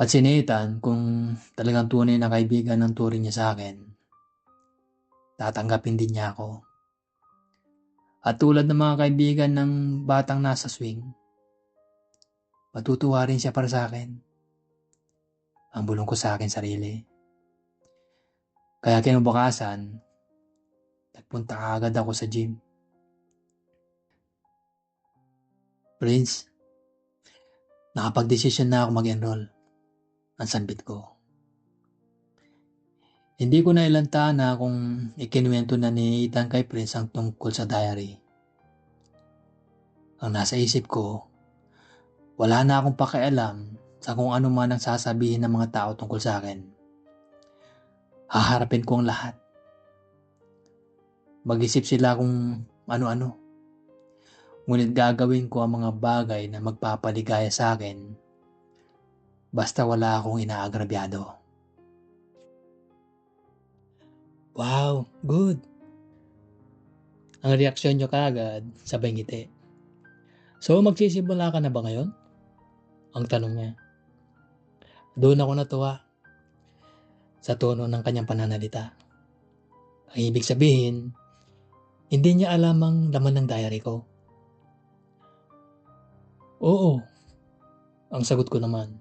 At si Nathan, kung talagang tunay na kaibigan ng turing niya sa akin, tatanggapin din niya ako. At tulad ng mga kaibigan ng batang nasa swing, matutuwa rin siya para sa akin. Ang bulong ko sa akin sarili. Kaya kinabukasan, nagpunta agad ako sa gym. Prince, nakapag-desisyon na ako mag-enroll. Ang sanbit ko. Hindi ko na ilanta na kung ikinuwento na ni Ethan kay Prince ang tungkol sa diary. Ang nasa isip ko, wala na akong pakialam sa kung ano man ang sasabihin ng mga tao tungkol sa akin. Haharapin ko ang lahat. Mag-isip sila kung ano-ano. Ngunit gagawin ko ang mga bagay na magpapaligaya sa akin basta wala akong inaagrabyado. Wow, good. Ang reaksyon nyo kaagad, sabay ngiti. So, magsisimula ka na ba ngayon? Ang tanong niya. Doon ako natuwa sa tono ng kanyang pananalita. Ang ibig sabihin, hindi niya alam ang laman ng diary ko. Oo, ang sagot ko naman.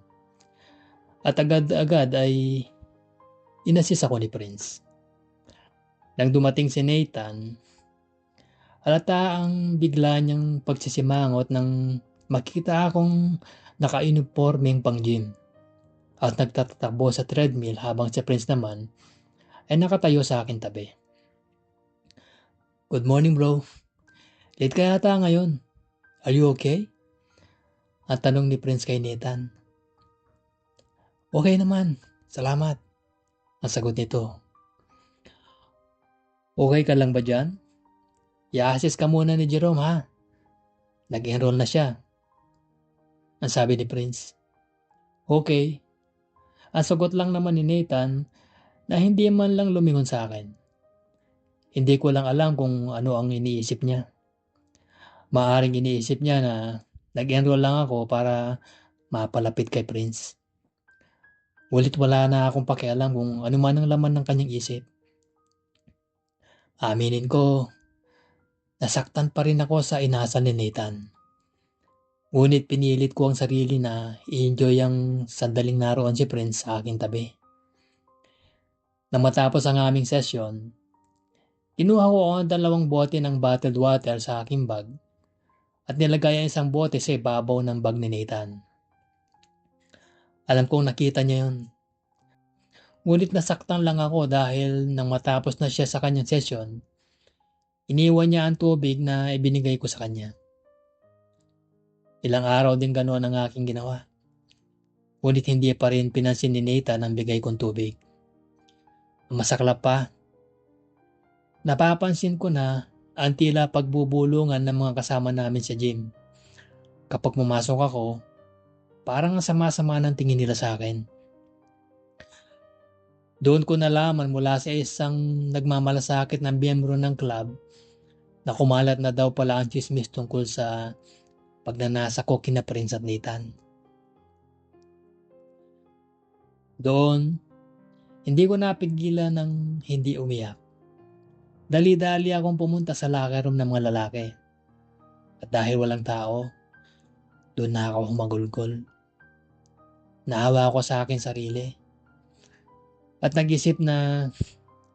At agad-agad ay inasis ako ni Prince. Nang dumating si Nathan, alata ang bigla niyang pagsisimangot nang makita akong naka-uniforming pang gym at nagtatakbo sa treadmill habang si Prince naman ay nakatayo sa akin tabi. Good morning bro. Late ka yata ngayon. Are you okay? Ang tanong ni Prince kay Nathan. Okay naman, salamat. Ang sagot nito. Okay ka lang ba dyan? I-assist ka muna ni Jerome ha. Nag-enroll na siya. Ang sabi ni Prince. Okay. Ang sagot lang naman ni Nathan na hindi man lang lumingon sa akin. Hindi ko lang alam kung ano ang iniisip niya. Maaring iniisip niya na nag-enroll lang ako para mapalapit kay Prince. Ulit wala na akong pakialam kung ano man ang laman ng kanyang isip. Aminin ko, nasaktan pa rin ako sa inasal ni Nathan. Ngunit pinilit ko ang sarili na i-enjoy ang sandaling naroon si Prince sa aking tabi. Nang matapos ang aming session, kinuha ko ang dalawang bote ng bottled water sa aking bag at nilagay ang isang bote sa ibabaw ng bag ni Nathan. Alam kong nakita niya yun. Ngunit nasaktan lang ako dahil nang matapos na siya sa kanyang session, iniwan niya ang tubig na ibinigay ko sa kanya. Ilang araw din ganoon ang aking ginawa. Ngunit hindi pa rin pinansin ni Nathan ang bigay kong tubig. Masaklap pa. Napapansin ko na ang tila pagbubulungan ng mga kasama namin sa gym. Kapag pumasok ako, Parang ang sama-sama ng tingin nila sa akin. Doon ko nalaman mula sa isang nagmamalasakit na miyembro ng club na kumalat na daw pala ang chismis tungkol sa pagnanasa ko kina Prince at Nathan. Doon, hindi ko napigilan ng hindi umiyak. Dali-dali akong pumunta sa locker room ng mga lalaki. At dahil walang tao, doon na ako humagulgol. Naawa ako sa akin sarili. At nag-isip na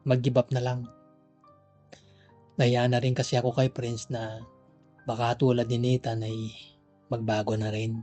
mag-give up na lang. Naya na rin kasi ako kay Prince na baka tulad ni Nathan ay magbago na rin.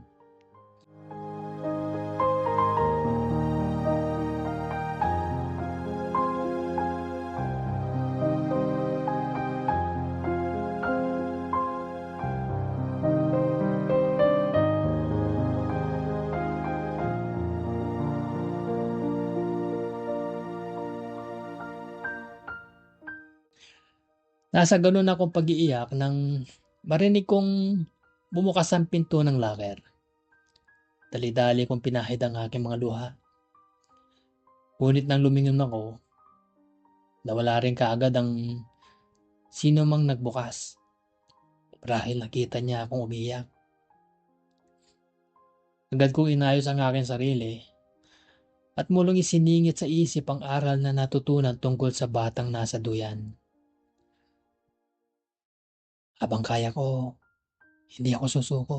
Nasa ganun akong pag-iiyak nang marinig kong bumukas ang pinto ng locker. Dali-dali kong pinahid ang aking mga luha. Ngunit nang lumingon ako, nawala rin kaagad ang sino mang nagbukas. Marahil nakita niya akong umiyak. Agad kong inayos ang aking sarili At mulong isiningit sa isip ang aral na natutunan tungkol sa batang nasa duyan. Habang kaya ko, hindi ako susuko.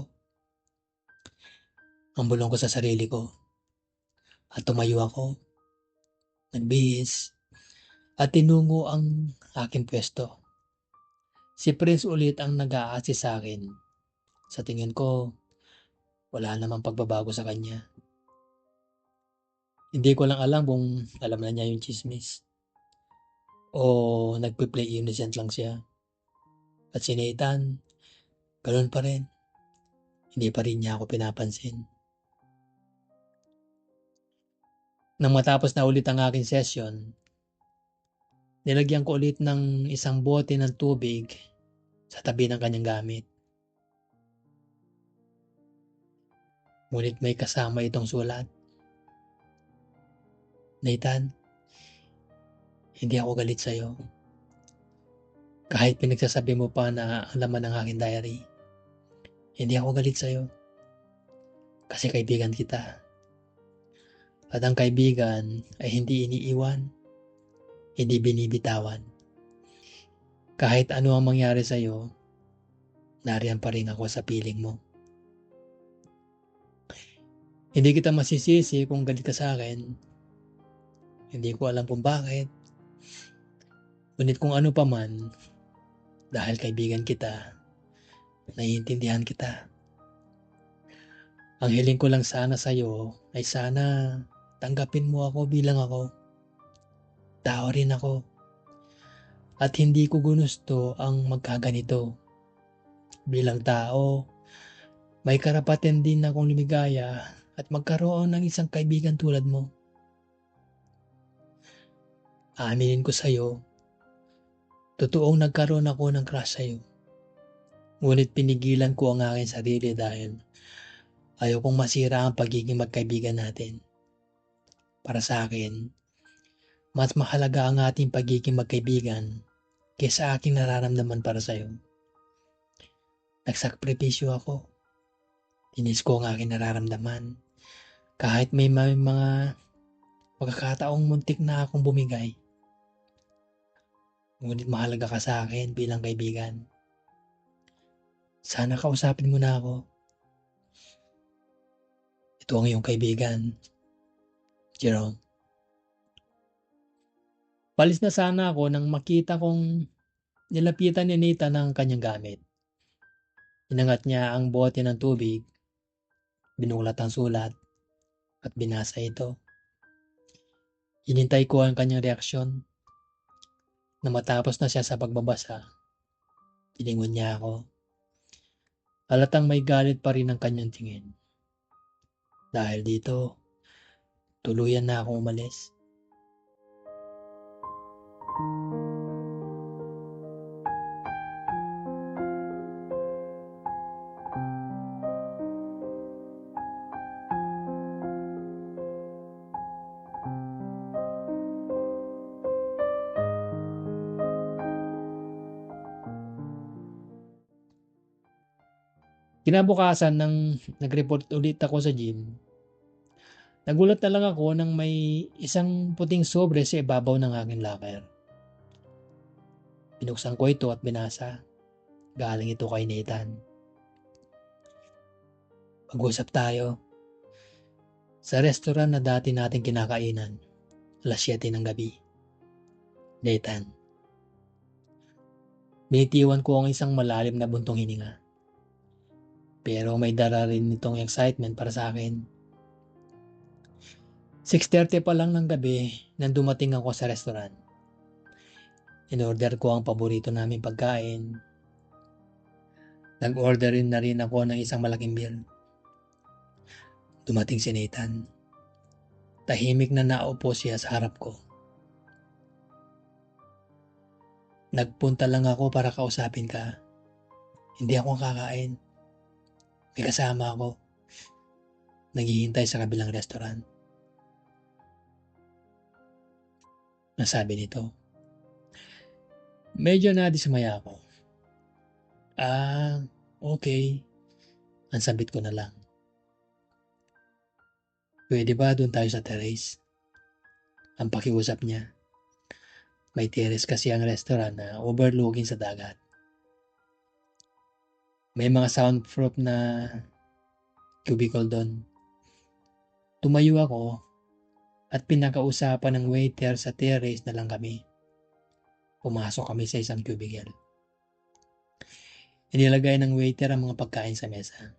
Ang bulong ko sa sarili ko. At tumayo ako. Nagbihis. At tinungo ang aking pwesto. Si Prince ulit ang nag-aasi sa akin. Sa tingin ko, wala namang pagbabago sa kanya. Hindi ko lang alam kung alam na niya yung chismis. O nagpe-play innocent lang siya. At si Nathan, ganun pa rin. Hindi pa rin niya ako pinapansin. Nang matapos na ulit ang aking session, nilagyan ko ulit ng isang bote ng tubig sa tabi ng kanyang gamit. Ngunit may kasama itong sulat. Nathan, hindi ako galit sa'yo. Kahit pinagsasabi mo pa na ang laman ng aking diary, hindi ako galit sa'yo. Kasi kaibigan kita. At ang kaibigan ay hindi iniiwan, hindi binibitawan. Kahit ano ang mangyari sa iyo, nariyan pa rin ako sa piling mo. Hindi kita masisisi kung galit ka sa akin. Hindi ko alam kung bakit. Ngunit kung ano pa man, dahil kaibigan kita, naiintindihan kita. Ang hiling ko lang sana sa iyo ay sana Tanggapin mo ako bilang ako. Tao rin ako. At hindi ko gusto ang magkaganito. Bilang tao, may karapatan din akong lumigaya at magkaroon ng isang kaibigan tulad mo. Aminin ko sa'yo, totoong nagkaroon ako ng crush sa'yo. Ngunit pinigilan ko ang aking sarili dahil ayaw kong masira ang pagiging magkaibigan natin. Para sa akin, mas mahalaga ang ating pagiging magkaibigan kaysa aking nararamdaman para sa iyo. Nagsakripisyo ako. Tinis ko ang aking nararamdaman. Kahit may mga pagkakataong muntik na akong bumigay. Ngunit mahalaga ka sa akin bilang kaibigan. Sana kausapin mo na ako. Ito ang iyong kaibigan, Jerome. Palis na sana ako nang makita kong nilapitan ni Nathan ang kanyang gamit. Inangat niya ang bote ng tubig, binulat ang sulat, at binasa ito. Hinintay ko ang kanyang reaksyon. Na matapos na siya sa pagbabasa, tiningon niya ako. Halatang may galit pa rin ang kanyang tingin. Dahil dito, Tuluyan na akong umalis. Kinabukasan nang nag-report ulit ako sa gym, Nagulat na lang ako nang may isang puting sobre sa ibabaw ng aking locker. Binuksan ko ito at binasa. Galing ito kay Nathan. Pag-usap tayo. Sa restaurant na dati natin kinakainan, alas 7 ng gabi. Nathan. Binitiwan ko ang isang malalim na buntong hininga. Pero may dara rin nitong excitement para sa akin 6.30 pa lang ng gabi nang dumating ako sa restaurant. In-order ko ang paborito namin pagkain. Nag-order rin na rin ako ng isang malaking beer. Dumating si Nathan. Tahimik na naupo siya sa harap ko. Nagpunta lang ako para kausapin ka. Hindi ako kakain. May kasama ako. Naghihintay sa kabilang restaurant. Nasabi nito. Medyo nadismaya ako. Ah, okay. Ang sabit ko na lang. Pwede ba doon tayo sa terrace? ang pakiusap niya. May terrace kasi ang restaurant na overlooking sa dagat. May mga soundproof na cubicle doon. Tumayo ako at pinakausapan ng waiter sa terrace na lang kami. Pumasok kami sa isang cubicle. Inilagay ng waiter ang mga pagkain sa mesa.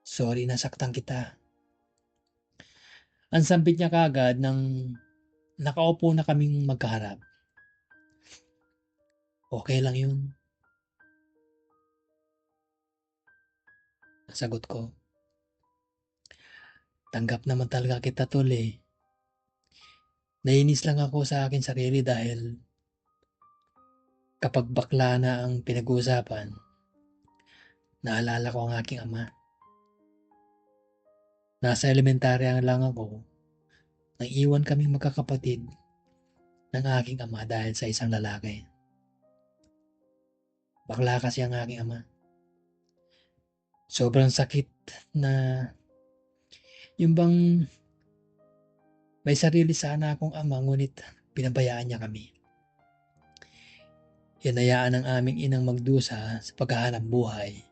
Sorry, nasaktan kita. Ang sampit niya kagad nang nakaupo na kaming magkaharap. Okay lang yun. Sagot ko. Tanggap naman talaga kita tol eh. Nainis lang ako sa akin sarili dahil kapag bakla na ang pinag-uusapan, naalala ko ang aking ama. Nasa elementarya lang ako nang iwan kaming magkakapatid ng aking ama dahil sa isang lalaki. Bakla kasi ang aking ama. Sobrang sakit na yung bang may sarili sana akong ama ngunit pinabayaan niya kami. Hinayaan ng aming inang magdusa sa paghahanap buhay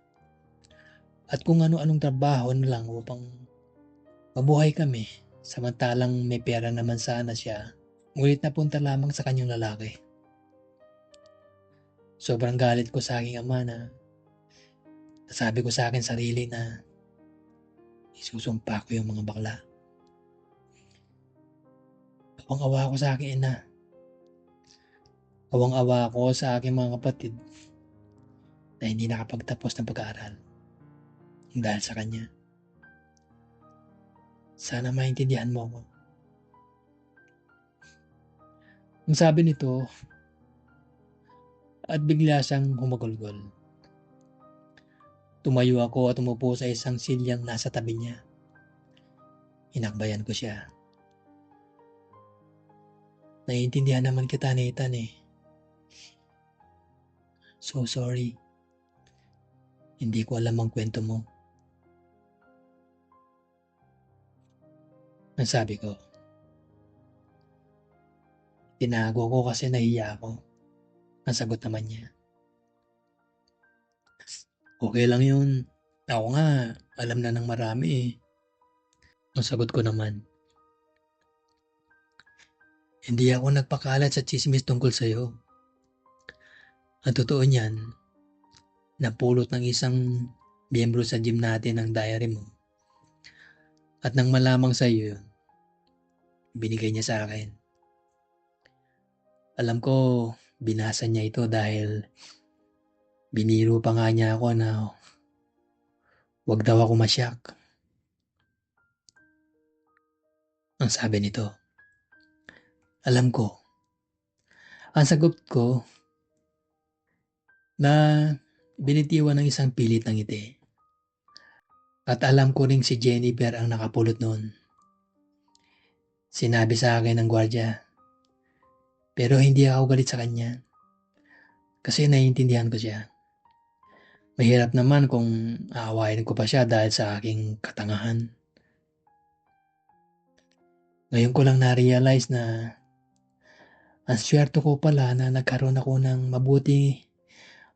at kung ano-anong trabaho na lang upang mabuhay kami samantalang may pera naman sana siya ngunit napunta lamang sa kanyang lalaki. Sobrang galit ko sa aking ama na Nasabi ko sa akin sarili na isusumpa ko yung mga bakla. Awang-awa ako sa akin ina. Awang-awa ako sa aking mga kapatid na hindi nakapagtapos ng pag-aaral dahil sa kanya. Sana maintindihan mo ako. Ang sabi nito, at bigla siyang humagulgol. Tumayo ako at umupo sa isang silyang nasa tabi niya. Inakbayan ko siya. Naiintindihan naman kita, Nathan eh. So sorry. Hindi ko alam ang kwento mo. Ang sabi ko. Tinago ko kasi nahiya ako. Ang sagot naman niya. Okay lang yun. Ako nga, alam na ng marami eh. Ang sagot ko naman. Hindi ako nagpakalat sa chismis tungkol sa'yo. Ang totoo niyan, napulot ng isang miyembro sa gym natin ang diary mo. At nang malamang sa iyo yun, binigay niya sa akin. Alam ko, binasa niya ito dahil Biniro pa nga niya ako na wag daw ako masyak. Ang sabi nito, alam ko, ang sagot ko na binitiwan ng isang pilit ng ngiti. At alam ko ring si Jennifer ang nakapulot noon. Sinabi sa akin ng gwardya. Pero hindi ako galit sa kanya. Kasi naiintindihan ko siya. Mahirap naman kung aawain ko pa siya dahil sa aking katangahan. Ngayon ko lang na-realize na ang swerte ko pala na nagkaroon ako ng mabuti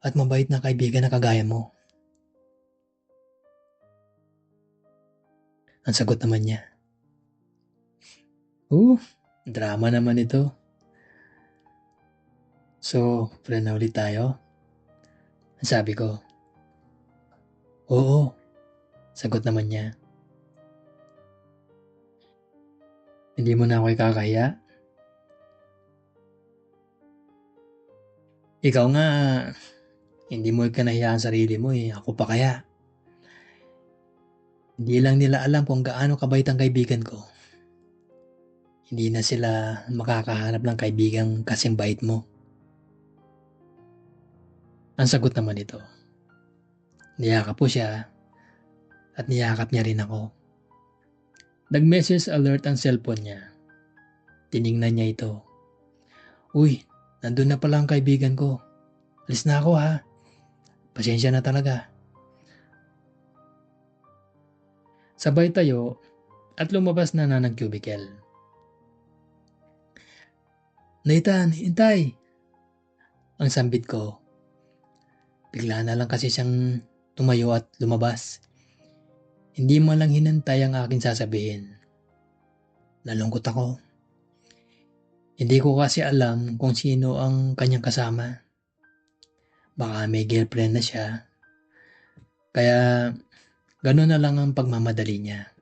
at mabait na kaibigan na kagaya mo. Ang sagot naman niya. Uh, drama naman ito. So, friend na ulit tayo. Sabi ko, Oo, sagot naman niya. Hindi mo na ako ikakaya? Ikaw nga, hindi mo ikanahiyaan sarili mo eh. Ako pa kaya. Hindi lang nila alam kung gaano kabait ang kaibigan ko. Hindi na sila makakahanap ng kaibigang kasing bait mo. Ang sagot naman ito. Niyakap po siya at niyakap niya rin ako. Nag-message alert ang cellphone niya. Tiningnan niya ito. Uy, nandun na pala ang kaibigan ko. Alis na ako ha. Pasensya na talaga. Sabay tayo at lumabas na na ng cubicle. Nathan, hintay! Ang sambit ko. Bigla na lang kasi siyang tumayo at lumabas. Hindi mo lang hinantay ang akin sasabihin. Nalungkot ako. Hindi ko kasi alam kung sino ang kanyang kasama. Baka may girlfriend na siya. Kaya gano'n na lang ang pagmamadali niya.